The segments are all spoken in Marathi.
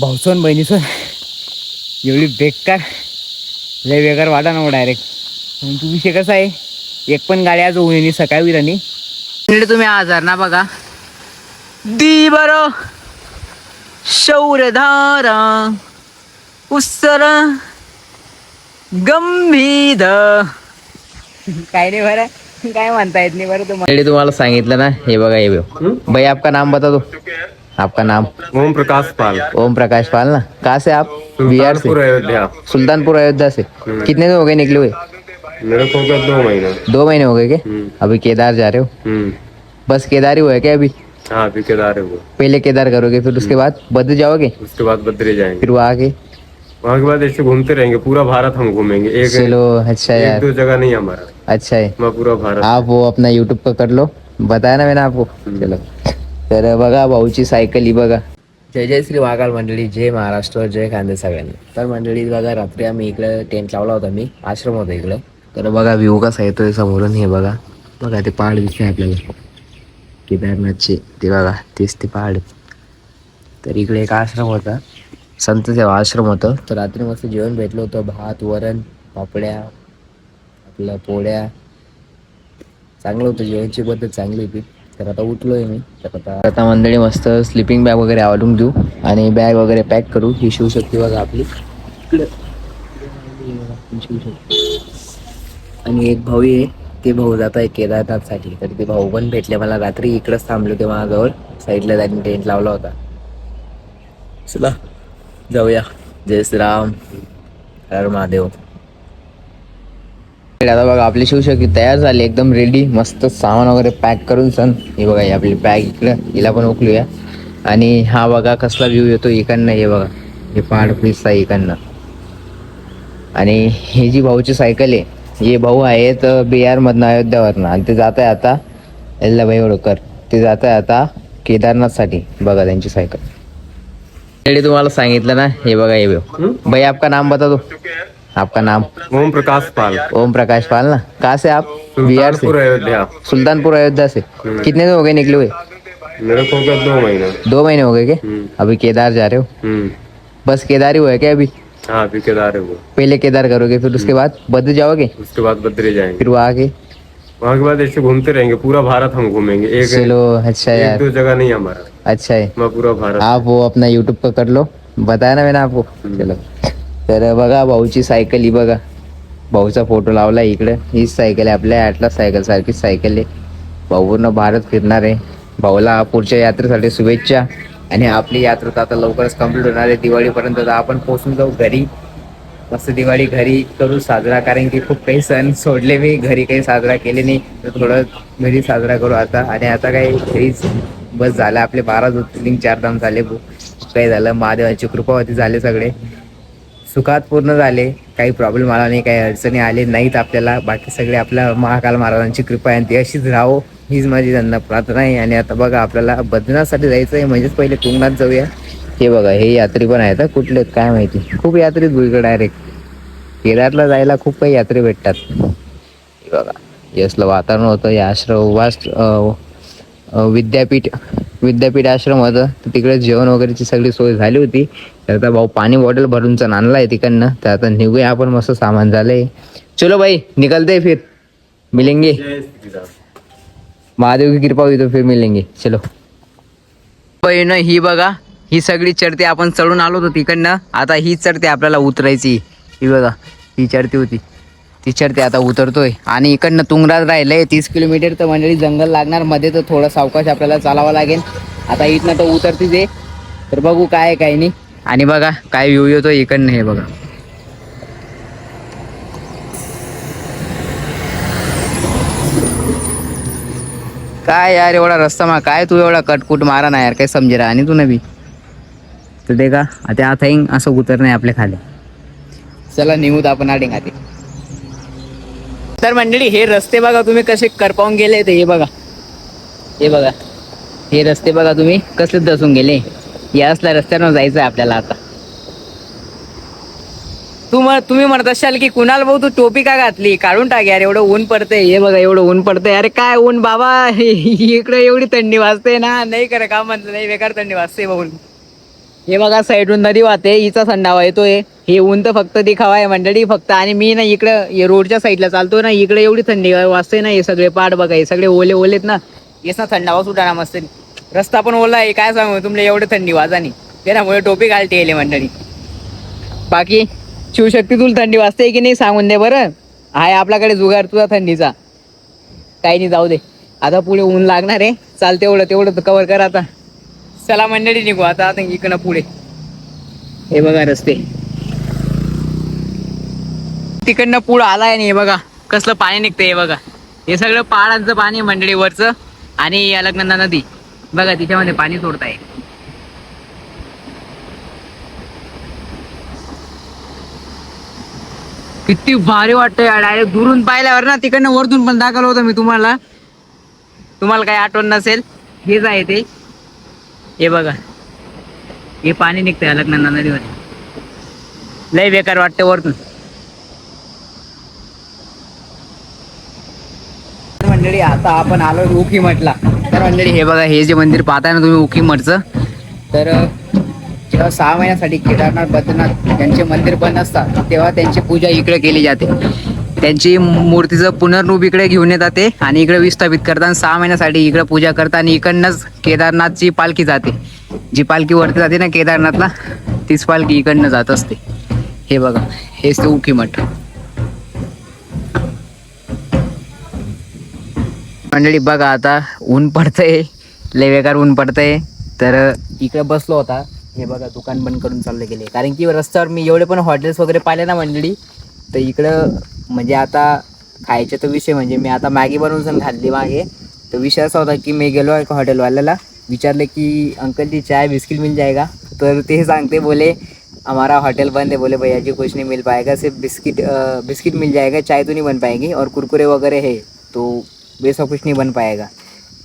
भाऊसोन बहिणीसोन. एवढी बेकार. लय बेकार वाटा ना डायरेक्ट तू विषय कसा आहे? एक पण गाडी आज होऊन सकाळी राणी तुम्ही आजार ना बघा. दी बरो. शौर्यधारा उत्सर गंभीर. काय नाही बरं. काय म्हणता येत नाही बरं तुम्हाला. तुम्हाला सांगितलं ना हे बघा हे भाई आपका नाम बता दो. आपका नाम? ओम प्रकाश पाल। ओम प्रकाश पाल ना? कहाँ से आप? बिहार से? सुल्तानपुर अयोध्या। सुल्तानपुर अयोध्या से। कितने दिन हो गए निकले हुए? मेरे को दो महीने। दो महीने हो गए क्या? हम्म, अभी केदार जा रहे हो? हम्म। बस केदार ही हुआ है क्या अभी? हाँ अभी केदार है वो पहले केदार करोगे फिर उसके बाद? बद्र जाओगे? उसके बाद बद्री जाएँगे। फिर वहाँ आगे वहाँ के बाद ऐसे घूमते रहेंगे पूरा भारत हम घूमेंगे। एक चलो अच्छा यार। दो जगह नहीं हमारा। अच्छा है। मैं पूरा भारत। आप वो अपना यूट्यूब का कर लो। बताया ना मैंने आपको। चलो। तर बघा भाऊची सायकल ही बघा. जय जय श्री महाकाल मंडळी जय महाराष्ट्र जय खांदे सगळ्यांना. तर मंडळी बघा रात्री आम्ही इकडं टेंट लावला होता मी आश्रम होता इकडं. तर बघा व्ह्यू कसा येतोय समोरून हे बघा. बघा ते पहाड दिसते आपल्याला. केदारनाथचे ते बघा तेच ते पहाड तर इकडे एक आश्रम होता. संत सेवा आश्रम होतं. तर रात्री मस्त जेवण भेटलं होतं. भात वरण पापड्या आपल्या पोळ्या. चांगलं होतं जेवणची पद्धत चांगली होती. तर आता उठलोय मी. तर आता आता मंडळी मस्त स्लिपिंग बॅग वगैरे आवडून देऊ आणि बॅग वगैरे पॅक करू. ही शिवशक्ती बघा आपली. शिवशक्ती. आणि एक भाऊ आहे. ते भाऊ जात आहे केदारनाथसाठी. तर ते भाऊ पण भेटले मला रात्री. इकडंच थांबले होते माझ्याजवळ साईडला त्यांनी टेंट लावला होता. चला जाऊया. जय श्रीराम. हर महादेव. आता बघा आपली शिवशक्ती तयार झाली एकदम रेडी मस्त सामान वगैरे पॅक करून सण हे बघा आपली बॅग इकडं हिला पण उकलूया. आणि हा बघा कसला व्ह्यू येतो इकडनं हे बघा. हे पहाड दिसता इकडनं. आणि ही जी भाऊची सायकल आहे हे भाऊ आहेत बिहारमधनं अयोध्यावरनं. आणि ते जात आहे आता एल्लाभाई होळकर ते जात आहे आता केदारनाथसाठी बघा त्यांची सायकल तुम्हाला सांगितलं ना हे बघा हे भाऊ भाई आपका नाम बता दो आपका नाम? ओम प्रकाश पाल। ओम प्रकाश पाल ना। कहाँ से आप? बिहार से? सुल्तानपुर अयोध्या। सुल्तानपुर अयोध्या से। कितने दिन हो गए निकले हुए मेरे को गया दो महीने। दो महीने हो गए क्या? हम्म, अभी केदार जा रहे हो? हम्म। बस केदार ही हुआ है क्या अभी? हाँ अभी केदार है वो पहले केदार करोगे फिर उसके बाद? बद्र जाओगे? उसके बाद बद्री जाएँगे। फिर वहाँ आगे वहाँ के बाद ऐसे घूमते रहेंगे पूरा भारत हम घूमेंगे। एक चलो अच्छा एक यार। दो जगह नहीं हमारा। अच्छा है। मैं पूरा भारत। आप वो अपना यूट्यूब का कर लो। बताया ना मैंने आपको। चलो। तर बघा भाऊची सायकल ही बघा. भाऊचा फोटो लावला इकडं. हीच सायकल आहे. आपल्या ॲटला सायकल सारखीच सायकल आहे. भाऊ पूर्ण भारत फिरणार आहे. भाऊला पुढच्या यात्रेसाठी शुभेच्छा. आणि आपली यात्रा तर आता लवकरच कंप्लीट होणार आहे. दिवाळीपर्यंत तर आपण पोहोचून जाऊ घरी. मस्त दिवाळी घरी करू साजरा. कारण की खूप काही सण सोडले मी. घरी काही साजरा केले नाही. तर थोडं घरी साजरा करू आता. आणि आता काही घरीच बस झालं. आपले बारा ज्योतिर्लिंग चार धाम झाले काही झालं. महादेवाची कृपावती झाले सगळे. सुखात पूर्ण झाले. काही प्रॉब्लेम आला नाही काही अडचणी आले नाहीत आपल्याला. बाकी सगळे आपल्या महाकाल महाराजांची कृपा आहे आणि ती अशीच राहो हीच माझी त्यांना प्रार्थना आहे. आणि आता बघा आपल्याला बदनासाठी जायचं आहे म्हणजेच पहिले तुंगनाथ जाऊया. हे बघा हे यात्री पण आहेत कुठले काय माहिती. खूप यात्री इकडे डायरेक्ट केदारला जायला खूप काही यात्री भेटतात. हे बघा असलं वातावरण होतं. या आश्रम वास विद्यापीठ विद्यापीठ आश्रम होतं. तर तिकडे जेवण वगैरेची सगळी सोय झाली होती. तर आता भाऊ पाणी बॉटल भरूनच आणला आहे तिकडनं. तर आता निघूया आपण मस्त सामान झालंय. चलो भाई निकलते फिर. मिलेंगे. महादेव की कृपा हुई तो फिर मिलेंगे. चलो. बहीण ही बघा ही सगळी चढते आपण चढून आलो होतो तिकडनं. आता ही चढते आपल्याला उतरायची. ही बघा ही चढती होती. टीचर ते आता उतरतोय. आणि इकडनं तुंगरात राहिलंय तीस किलोमीटर तर मंडळी जंगल लागणार. मध्ये तर थोडं सावकाश आपल्याला चालावं लागेल. आता इथनं तर उतरतीच आहे. तर बघू काय आहे, काय नाही. आणि बघा काय व्ह्यू येतो इकडनं हे बघा. काय यार एवढा रस्ता मा काय तू एवढा कटकुट मारा ना यार काही समजे आणि तू नवी. तर ते का आता आता येईन असं उतरणं आपल्या खाली. चला निघूत आपण आडिंग आधी तर मंडळी हे रस्ते बघा तुम्ही कसे करपावून गेले ते हे बघा. हे बघा. हे रस्ते बघा तुम्ही कसे दसून गेले. या असल्या रस्त्यावर जायचं आहे आपल्याला आता. तू म्हण तुम्ही म्हणत असाल की कुणाल भाऊ तू टोपी का घातली? काढून टाक यार एवढं ऊन पडतंय. हे बघा एवढं ऊन पडतंय. अरे काय ऊन बाबा? इकडे एवढी थंडी वाजते ना. नाही खरं का म्हणलं नाही बेकार थंडी वाजते बघून हे बघा साईडून नदी वाहते हिचा संडावा येतोय. हे ऊन तर फक्त दिखावा आहे मंडळी फक्त आणि मी ना इकडं रोडच्या साईडला चालतो ना इकडे एवढी थंडी वाजते ना हे सगळे पाड बघा हे सगळे ओले ओलेत ना. हेच ना थंडावा सुटा ना मस्त रस्ता पण ओला आहे काय सांगू तुमले एवढे थंडी वाजानी. त्यामुळे टोपी घालते येले मंडळी. बाकी शिवशक्ती तुला थंडी वाजते की नाही सांगून दे बरं. आहे आपल्याकडे जुगार तुझा थंडीचा. काही नाही जाऊ दे. आता पुढे ऊन लागणार आहे. चालते एवढं तेवढं कवर कर आता. चला मंडळी निघू आता आता इकडं पुढे. हे बघा रस्ते. तिकडनं पुढं आलाय नाही हे बघा कसलं पाणी निघतंय हे बघा. हे सगळं पहाडांचं पाणी मंडळी वरचं आणि या नदी. बघा तिच्यामध्ये पाणी सोडताय. किती भारी वाटतंय डायरेक्ट दुरून पाहिल्यावर ना तिकडनं वरतून पण दाखवलं होतं मी तुम्हाला. तुम्हाला काही आठवण नसेल हेच आहे ते. हे बघा. हे पाणी निघतंय अलकनंदा नदीमध्ये. लय बेकार वाटतं वरतून. मंडळी आता आपण आलो उखी मठला. तर मंडळी हे बघा हे जे मंदिर पाहताय ना तुम्ही उखी मठचं तर जेव्हा सहा महिन्यासाठी केदारनाथ बद्रीनाथ यांचे मंदिर बंद असतात तेव्हा त्यांची पूजा इकडे केली जाते. त्यांची मूर्तीचं पुनर्रूप इकडे घेऊन येतात ते. आणि इकडे विस्थापित करतात. सहा महिन्यासाठी इकडे पूजा करतात. आणि इकडनंच केदारनाथची पालखी जाते. जी पालखी वरती जाते ना केदारनाथला तीच पालखी इकडनं जात असते. हे बघा हेच ते उखी मठ. मंडळी बघा आता ऊन पडतंय. लय बेकार ऊन पडतंय. तर इकडे बसलो होता. हे बघा दुकान बंद करून चालले गेले. कारण की रस्त्यावर मी एवढे पण हॉटेल्स वगैरे पाहिले ना मंडळी तर इकडं म्हणजे आता खायचे तर विषय म्हणजे मी आता मॅगी बनवून सण खाल्ली मागे. तर विषय असा होता की मी गेलो एका हॉटेलवाल्याला. विचारले की अंकल जी चाय बिस्किट मिल जाएगा तर ते सांगते बोले हमारा होटल बंद है बोले भैया जी कुछ नहीं मिल पाएगा सिर्फ बिस्किट बिस्किट मिल जाएगा चाय तो नहीं बन पाएगी और कुरकुरे वगैरे है तो वैसा कुछ नहीं बन पाएगा.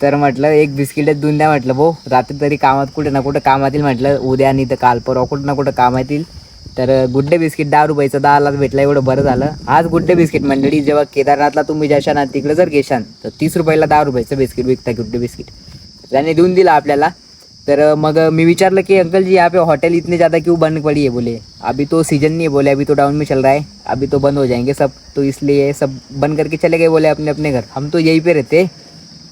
तर म्हटलं एक बिस्किटच देऊन द्या म्हटलं भाऊ रात्री तरी कामात कुठे ना कुठं कामात येईल म्हटलं उद्या नाही तर काल परवा कुठं ना कुठं कामात येतील तर गुड्डे बिस्किट दहा रुपयाचं दहालाच भेटला एवढं बरं झालं. आज गुड्डे बिस्किट मंडळी जेव्हा केदारनाथला तुम्ही जाशाल ना तिकडे जर घेशान तर तीस रुपयाला दहा रुपयाचं बिस्किट विकता गुड्डे बिस्किट. त्याने देऊन दिलं आपल्याला. तर मग मी विचारलं की अंकल जी यहाँ पे होटल इतने ज़्यादा क्यों बंद पड़ी है? बोले. अभी तो सीजन नहीं है बोले. अभी तो डाउन में चल रहा है. अभी तो बंद हो जाएंगे सब. तो इसलिए सब बंद करके चले गए बोले अपने अपने घर. हम तो यहीं पे रहते.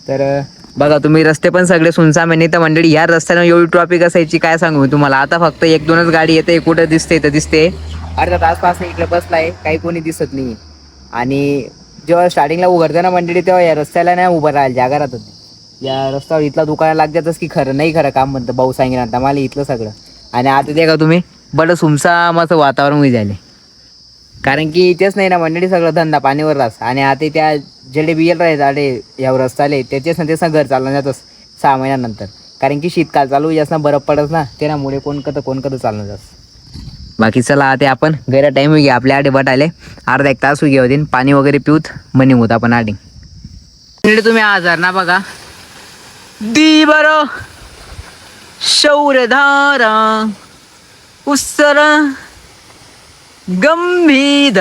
तर बघा तुम्ही रस्ते पण सगळे सुनसाम आहे नाही तर मंडळी या रस्त्यानं एवढी ट्रॉफिक असायची काय सांगू मी तुम्हाला? आता फक्त एक दोनच गाडी येते कुठं दिसते तर दिसते. अर्धा तास पास इकडे बसलाय काही कोणी दिसत नाही आणि जेव्हा स्टार्टिंगला उघडते ना मंडळी तेव्हा या रस्त्याला नाही उभं राहायला जागा राहत होती. या रस्त्यावर इथला दुकान लागतातच की खरं नाही खरं काम म्हणतं. भाऊ सांगितलं आता मला इथलं सगळं. आणि आता ते का तुम्ही? बडं सुमसामाचं असं वातावरण होई झाले कारण की इथेच नाही ना मंडळी सगळं धंदा पाणीवर रास आणि आता त्या जेडे बियल राहत आले या आले त्याचेच ना तेच ना घर चालणार जातस सहा महिन्यानंतर. कारण की शीतकाळ चालू जास्त ना बरफ पडत ना त्यामुळे कोण कतं कोण कतं चालणार जास बाकी चला आता आपण गैरा टाईम घ्या आपल्या आडे बट आले अर्धा एक तास घ्या होतीन पाणी वगैरे पिऊत मनी होत आपण आडी. तुम्ही आजार ना बघा. दी बर शौर्यधारा उत्सर गंभीर.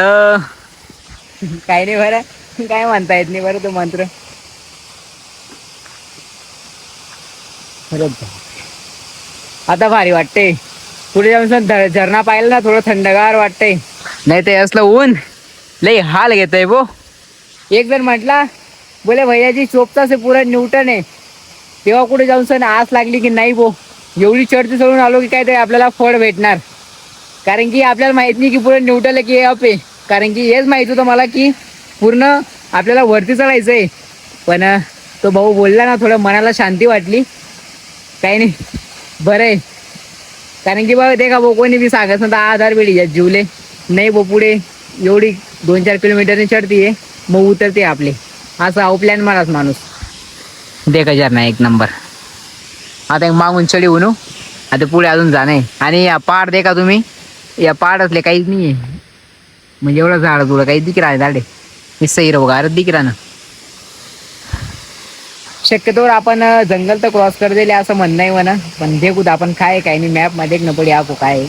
काय नाही बरं. काय म्हणता येत नाही बरं तो मंत्र. आता भारी वाटते पुढे जाऊन झरणा पाहिलं ना थोडं थंडगार वाटतंय. नाही ते असलं ऊन लई हाल घेत आहे बो. एक जण म्हटला बोले भैयाजी चोपता से पुरा न्यूटन आहे. तेव्हा कुठे जाऊन सर आस लागली की नाही बो. एवढी चढती चढून आलो की काय ते आपल्याला फळ भेटणार. कारण की आपल्याला माहीत नाही की न्यूट्रल आहे की अप आहे. कारण की हेच माहीत होतं मला की पूर्ण आपल्याला वरती चढायचं आहे पण तो भाऊ बोलला ना थोडं मनाला शांती वाटली. काही नाही बरं आहे कारण की बाबा ते का भाऊ कोणी बी सांगत ना आधार वेळी यात जीवले. नाही भाऊ पुढे एवढी दोन चार किलोमीटरने चढतीये मग उतरते आपले. असा अहो प्लॅन माराच माणूस. देख हजार नाही एक नंबर आता एक मागून चढी उनू आता पुढे अजून जाणे आणि या पाड देखा तुम्ही. या पाड असले काहीच नाही आहे म्हणजे एवढं झाड तुला काही दिक राहिले झाडे. निस्सा हिरव गार दिक ना. शक्यतोवर आपण जंगल तर क्रॉस कर दिले असं म्हणणं आहे म्हणा. पण देखू आपण काय काय नाही मॅपमध्ये न पडी आपो काय आहे.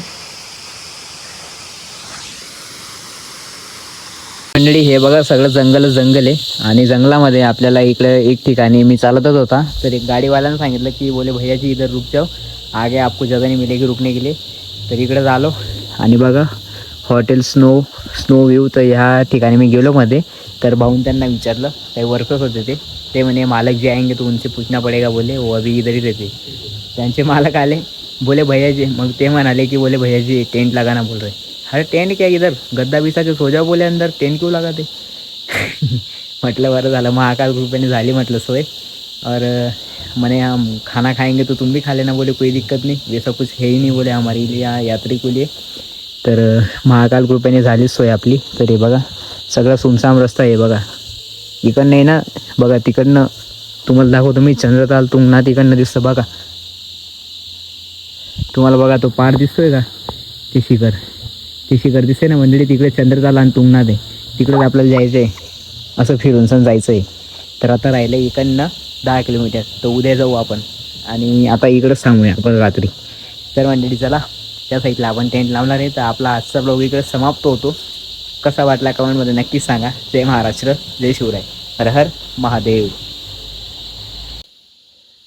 मंडळी हे बघा सगळं जंगल जंगल आहे. आणि जंगलामध्ये आपल्याला इकडे एक ठिकाणी मी चालतच होता. तर एक गाडीवाल्यानं सांगितलं की बोले भैयाजी इधर रुक जाओ. आगे आपको जगह नहीं मिलेगी रुकने के लिए. तर इकडे झालो. आणि बघा हॉटेल स्नो स्नो व्ह्यू तर ह्या ठिकाणी मी गेलो मध्ये. तर भाऊन त्यांना विचारलं काही वर्कर्स होते ते. ते म्हणे मालक जे आएंगे तो उनसे पूछना पडेगा बोले वो हो, अभी इधर ही रहते. त्यांचे मालक आले. बोले भैया जी मग ते म्हणाले की बोले भैया जी टेंट लगाना बोल रहे अरे टेंट क्या इधर? गद्दा बिसा के सो जाओ बोले अंदर. टेंट क्यों लगाते म्हटलं बरं झालं महाकाल कृपेने झाली म्हटलं सोय. और मैंने हम खाना खाएंगे तो तुम भी खा लेना बोले कोई दिक्कत नहीं वैसा कुछ है ही नहीं बोले हमारे लिए या यात्री को लिए. तर महाकाल कृपेने झाली सोय आपली. तर हे बघा सगळा सुमसाम रस्ता आहे बघा. इकडनं आहे ना बघा तिकडनं तुम्हाला दाखवतो मी चंद्रताल तुंगना तिकडनं दिसतं बघा. तुम्हाला बघा तो पार दिसतोय का? ते शिखर. ते शिखर दिसते ना मंडळी तिकडे चंद्रताल आणि तुंगनाथ आहे. तिकडेच आपल्याला जायचं आहे असं फिरून सण जायचं आहे तर आता राहिलं इकडनं दहा किलोमीटर. तर उद्या जाऊ आपण. आणि आता इकडंच थांबूया आपण रात्री. तर मंडळी चला. त्या साईडला आपण टेंट लावणार आहे. तर आपला आजचा ब्लॉग इकडे समाप्त होतो. कसा वाटला कमेंटमध्ये नक्कीच सांगा. जय महाराष्ट्र जय शिवराय. हर हर महादेव.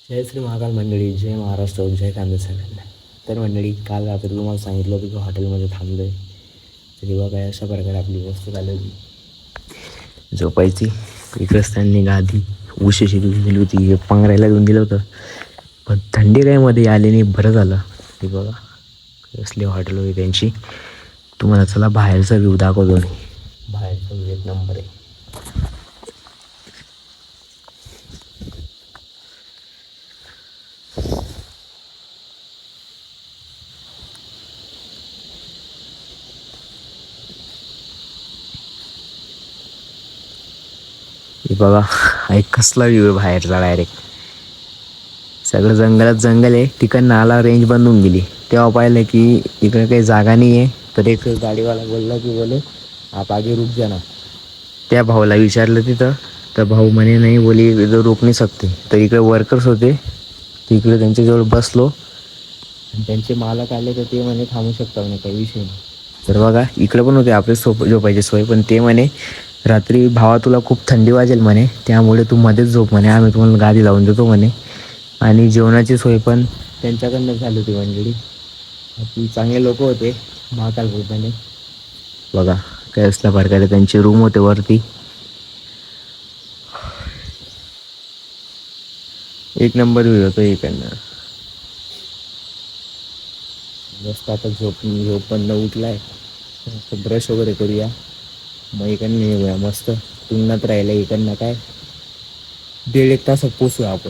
जय श्री महाकाल मंडळी जय महाराष्ट्र जय कांदे सगळ्यांना. तर मंडळी काल रात्री तुम्हाला सांगितलं होतं की हॉटेलमध्ये थांबलो आहे तरी बघा अशा प्रकारे आपली वस्तू चालवली होती झोपायची इकडंच त्यांनी गादी उशीशी दिली होती पांघरायला देऊन दिलं होतं. पण थंडी काही मध्ये नाही बरं झालं. ते बघा. कसली हॉटेल होती त्यांची. तुम्हाला चला बाहेरचा व्ह्यू दाखवतो मी. बाहेरचा व्ह्यू एक नंबर आहे. हे बघा एक कसला व्ह्यू आहे बाहेरचा डायरेक्ट सगळं जंगलात जंगल आहे तिकडनं आला रेंज बंद होऊन गेली. तेव्हा पाहिलं की इकडे काही जागा नाही आहे तर एक गाडीवाला बोलला की बोले आप आगे रुक जाना. त्या भाऊला विचारलं तिथं. तर भाऊ म्हणे नाही बोली इकडे रोक नाही सकते तर इकडे वर्कर्स होते. तिकडे त्यांच्याजवळ बसलो. त्यांचे मालक आले तर ते म्हणे थांबू शकता म्हणे काही विषय नाही. तर बघा इकडे पण होते आपले सोप झोपायची सोय. पण ते म्हणे रात्री भावा तुला खूप थंडी वाजेल म्हणे. त्यामुळे तू मध्येच झोप म्हणे. आम्ही तुम्हाला गादी लावून देतो म्हणे. आणि जेवणाची सोय पण त्यांच्याकडनं झाली होती मंडळी. आपली चांगले लोक होते महाकाल कृपेने बघा काय असल्या प्रकारे त्यांचे रूम होते वरती. एक नंबर व्ह्यू होतो इकडनं मस्त आता झोप झोप पण उठलाय. मस्त ब्रश वगैरे करूया. मग इकडनं येऊया मस्त. तुलनात राहिलं इकडनं काय? दीड एक तासात पोचूया आपण.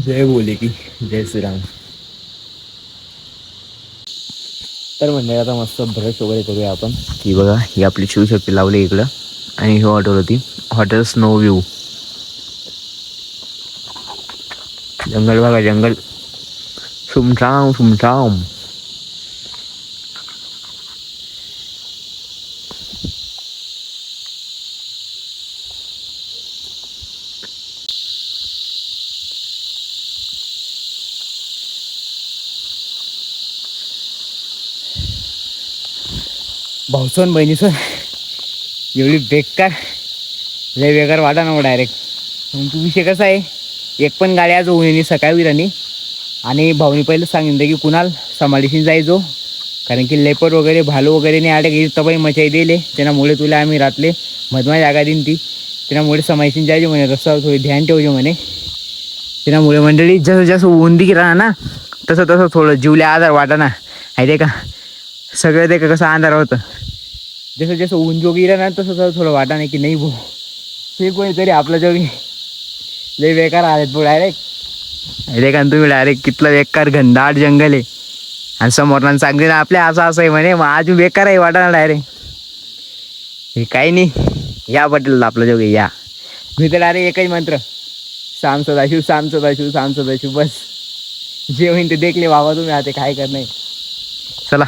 जय बोले की जय श्रीराम. तर म्हणजे आता मस्त ब्रश वगैरे करूया आपण. ही बघा ही आपली शिवशक्ती लावली इकडं. आणि ही हॉटेल होती. हॉटेल स्नो व्ह्यू जंगल बघा जंगल. सुमसाम सुमसाम भाऊसोन बहिणीसोन एवढी बेकार लय बेकार वाटा ना हो डायरेक्ट मग तू विषय कसा आहे? एक पण गाडी आज होऊन सकाळी विराणी आणि भाऊनी पहिलं सांगितलं की कुणाल सांभाळीशी जायचो कारण की लेपर वगैरे भालू वगैरे नाही आले की तबाई मचाई दिले. त्यामुळे तुला आम्ही रातले मधमा जागा दिन ती त्यामुळे समायशीन जायचे म्हणे रस्त्यावर थोडी ध्यान ठेवजे म्हणे. त्यामुळे मंडळी जसं जसं उंदी की राहा ना तसं तसं थोडं जीवल्या आधार वाटा ना आहे ते का? सगळं ते का कसं आधार होतं. जसं जसं ऊन जो गेलं ना तसं तसं थोडं वाटा नाही की नाही भो ते कोणीतरी आपलं जोगी लय बेकार आलेत भो डायरेक्ट अरे का तुम्ही डायरेक्ट कितलं बेकार घनदाट जंगल आहे. आणि समोरनं सांगते ना आपल्या असं असं आहे म्हणे मग आज बेकार आहे वाटा ना डायरेक्ट हे काही नाही. या पटेल आपलं जोगे या. मी तर डायरेक्ट एकच मंत्र. साम सदाशिव साम सदाशिव साम सदाशिव बस. जे होईन ते देखले बाबा तुम्ही आता काय करणार? चला.